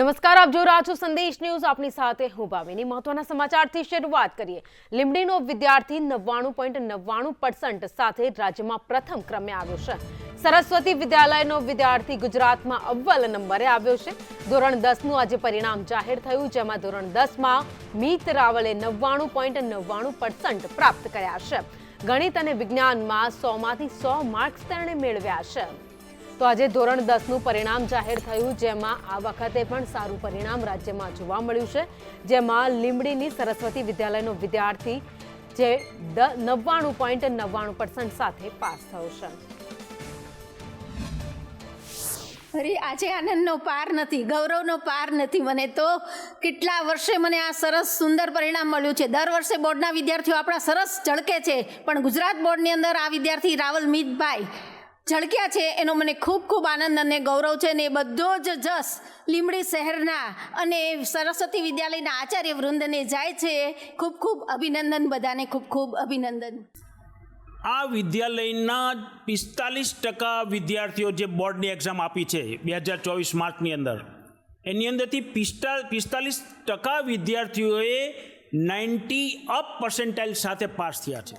નમસ્કાર, આપ રહ્યા છો સંદેશ ન્યૂઝ. આપની સાથે હું ભાવિની મહત્વના સમાચારથી શરૂઆત કરીએ. લીંબડીનો વિદ્યાર્થી નવ્વાણું પોઈન્ટ નવ્વાણું પર્સન્ટ સાથે રાજ્યમાં પ્રથમ ક્રમે આવ્યો છે. સરસ્વતી વિદ્યાલયનો વિદ્યાર્થી ગુજરાતમાં અવ્વલ નંબરે આવ્યો છે. ધોરણ દસનું આજે પરિણામ જાહેર થયું, જેમાં ધોરણ દસમાં મીત રાવલે નવ્વાણું પોઈન્ટ નવ્વાણું પર્સન્ટ પ્રાપ્ત કર્યા છે. ગણિત અને વિજ્ઞાનમાં સોમાંથી સો માર્ક્સ તેણે મેળવ્યા છે. તો આજે ધોરણ દસનું પરિણામ જાહેર થયું, જેમાં આ વખતે પણ સારું પરિણામ રાજ્યમાં જોવા મળ્યું છે. જેમાં લીંબડીની સરસ્વતી વિદ્યાલયનો વિદ્યાર્થી જે નવ્વાણું પોઈન્ટ નવ્વાણું પર્સન્ટ સાથે પાસ થયો છે. અરે આજે આનંદનો પાર નથી, ગૌરવનો પાર નથી. મને તો કેટલા વર્ષે મને આ સરસ સુંદર પરિણામ મળ્યું છે. દર વર્ષે બોર્ડના વિદ્યાર્થીઓ આપણા સરસ ઝળકે છે. પણ ગુજરાત બોર્ડની અંદર આ વિદ્યાર્થી રાવલ મીતભાઈ ઝળક્યા છે. એનો મને ખૂબ ખૂબ આનંદ અને ગૌરવ છે ને એ બધો જ જસ લીમડી શહેરના અને સરસ્વતી વિદ્યાલયના આચાર્ય વૃંદને જાય છે. ખૂબ ખૂબ અભિનંદન બધાને, ખૂબ ખૂબ અભિનંદન. આ વિદ્યાલયના પિસ્તાલીસ ટકા વિદ્યાર્થીઓ જે બોર્ડની એક્ઝામ આપી છે બે હજાર ચોવીસ માર્ચની અંદર, એની અંદરથી પિસ્તા, પિસ્તાલીસ ટકા વિદ્યાર્થીઓએ નાઇન્ટી અપ પર્સન્ટાઇલ સાથે પાસ થયા છે.